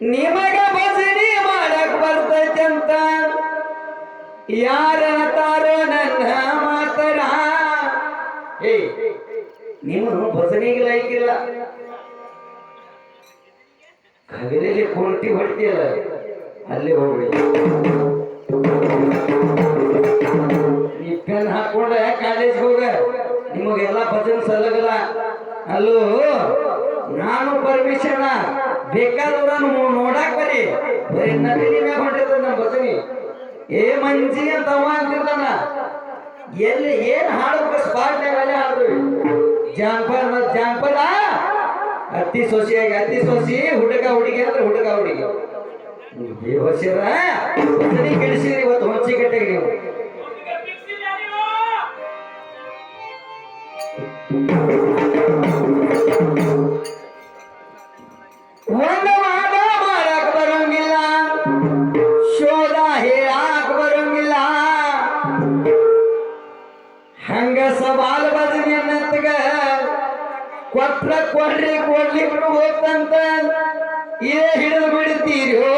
ನಿಮಗ ಭಜನೆ ಮಾಡಕ್ ಬರ್ತೈತೆ ಅಂತ ಯಾರ ತಾರೋ ನನ್ನ ಮಾತರ ಏ ನೀವು ಭಜನೆಗೆ ಲೈಕಿಲ್ಲ ಕವಿದಲ್ಲಿ ಕುಂಟಿ ಹೊಡ್ತೀಯಲ್ಲ, ಅಲ್ಲಿ ಹೋಗ್ರಿ ಪೆನ್ ಹಾಕೊಂಡ ಕಾಲೇಜ್ ಹೋಗ ನಿಮಗೆಲ್ಲ ಭಜನೆ ಸಲ್ಲಗಲ್ಲ. ಅಲ್ಲೂ ನಾನು ಪರ್ಮಿಷನ್ ಬೇಕಾದವರನ್ನು ನೋಡಾಕ್ ಬರಿ ಬರೀ ನದಿನಿ ಮ್ಯಾಗ ಹೊಂಟಿರ್ತದ ನಮ್ಮ ಬರ್ತೀನಿ ಏ ಮಂಜಿ ಅಂತ ಅವ ಅಂತಿರ್ತಾನ. ಎಲ್ಲಿ ಏನ್ ಹಾಡಬೇಕು ಸ್ಪಾಟ್ ಅಲ್ಲೇ ಹಾಡ್ರಿ ಜಾಂಪಲ್ ಮತ್ ಜಾಂಪಲ್ ಅತ್ತಿ ಸೋಸಿಯಾಗಿ ಅತ್ತಿ ಸೊಸಿ, ಹುಡುಗ ಹುಡುಗಿ ಅಂದ್ರೆ ಹುಡುಗ ಹುಡುಗಿ. ದೇವಶಿರ ಕೆಡಿಸಿರಿ ಇವತ್ತು ಹೊಂಚಿ ಕಟ್ಟೆಗೆ ನೀವು. ಒಂದು ಮಾತ ಮಾಡಕ್ ಬರಂಗಿಲ್ಲ. ಶೋಧ ಹೇಳಾಕ್ ಬರಂಗಿಲ್ಲ. ಹಂಗ ಸವಾಲ್ ಬದನಿ ಅನ್ನತ್ಗ ಕೊಟ್ರ ಕೊಡ್ರಿ ಕೊಡ್ಲಿ ಬಿಡು ಹೋಗ್ತಂತ ಇದೇ ಹಿಡಿದು ಬಿಡ್ತೀರಿ ಹೋ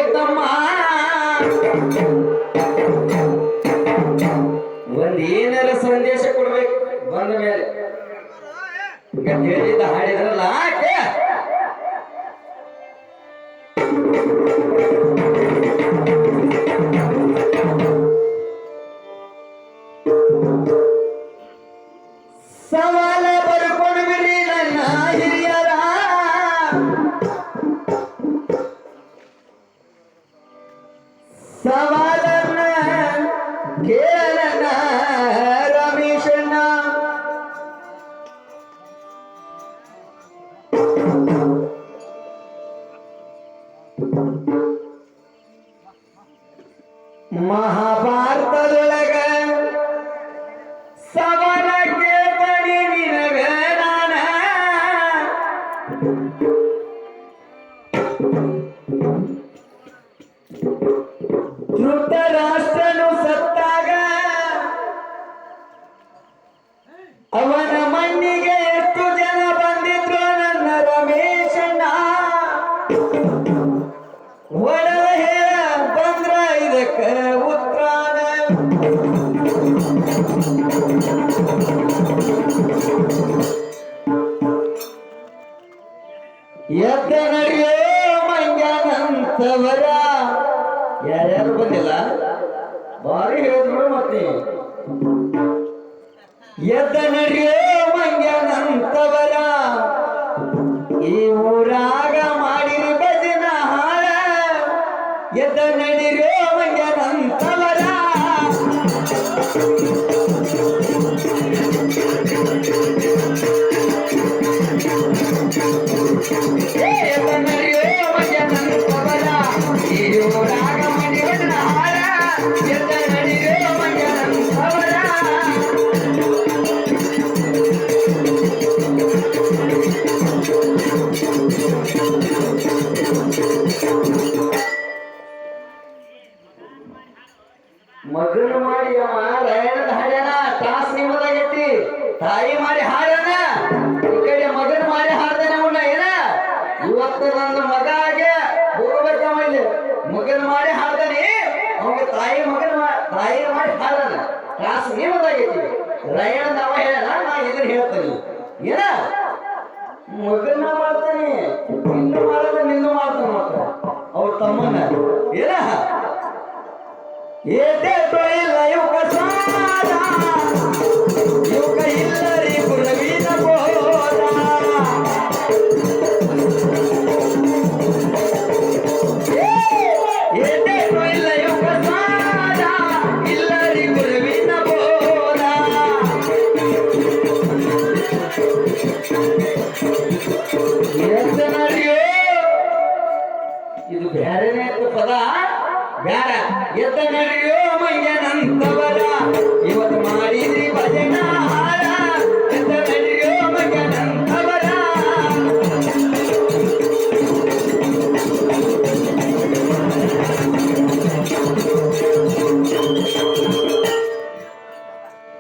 ಸವಾಲನ್ನ ಕೇಳನ ರಮೇಶಣ್ಣ ಮಹಾಭಾರತದೊಳಗ ಸವಾಲ ಕೇಳ್ತಾನೆ ನಿನಗ ನಾನ ಧೃತರಾಷ್ಟ್ರನು ಸತ್ತಾಗ ಅವನ ಮಣ್ಣಿಗೆ ಎಷ್ಟು ಜನ ಬಂದಿದ್ರು ನನ್ನ ರಮೇಶಣ್ಣ ಒಡಲ ಬಂದ್ರ ಇದಕ್ಕ ಉತ್ರಾನ ಎತ್ತ ನಡೆಯೋ ಮಂಗ್ಯಾನಂತವರ ಯಾರ್ಯಾರು ಬಂದಿಲ್ಲ? ಬಾರಿ ಹೇಳಿದ್ರು ಮತ್ತೆ. ಎದ್ದ ನಡೆಯೋ ಮಂಗ್ಯಾನಂತವರ, ಈ ಊರಾಗ ಮಾಡಿರಿ ಭಜನ ಹಾಳ ಎದ್ದ ನಡಿರೋ ಮಗನ ಮಾಡಿ ಅವ ರಾಯಣದ ಹಾಡ್ಯಾನ, ತಾಸ್ ನಿಮ್ಮದಾಗೈತಿ ತಾಯಿ ಮಾಡಿ ಹಾಡ್ಯಾನ, ಈ ಕಡೆ ಮಗನ ಮಾಡಿ ಹಾಡ್ದಾನೆ ಅವನ ಏನ? ಇವತ್ತು ನನ್ನ ಮಗ ಆಗೆ ಹೋಗ್ಬೇಕವ ಇಲ್ಲಿ ಮಗನ ಮಾಡಿ ಹಾಡ್ದಾನೆ, ಅವಾಗ ತಾಯಿ ಮಗನ ತಾಯಿ ಮಾಡಿ ಹಾಡ್ದಾನ. ತಾಸ್ ನಿಮ್ಮದಾಗೈತಿ ರಾಯಣದ ಅವ ಹೇಳ್ಯಾನ, ನಾ ಇದನ್ನ ಹೇಳ್ತೇನೆ. ಏನ? ಮಗನ ಮಾಡ್ತಾನೆ, ನಿನ್ನ ಮಾಡದ ನಿನ್ನ ಮಾಡ್ತಾನೆ ಮಾತ್ರ. ಅವ್ರ ತಮ್ಮನ. ಏನ? ಇದು ಇತ್ತು ಪದ ಬ್ಯಾರ. ಎತನಡಿಯೋ ಮಯ್ಯನಂತವ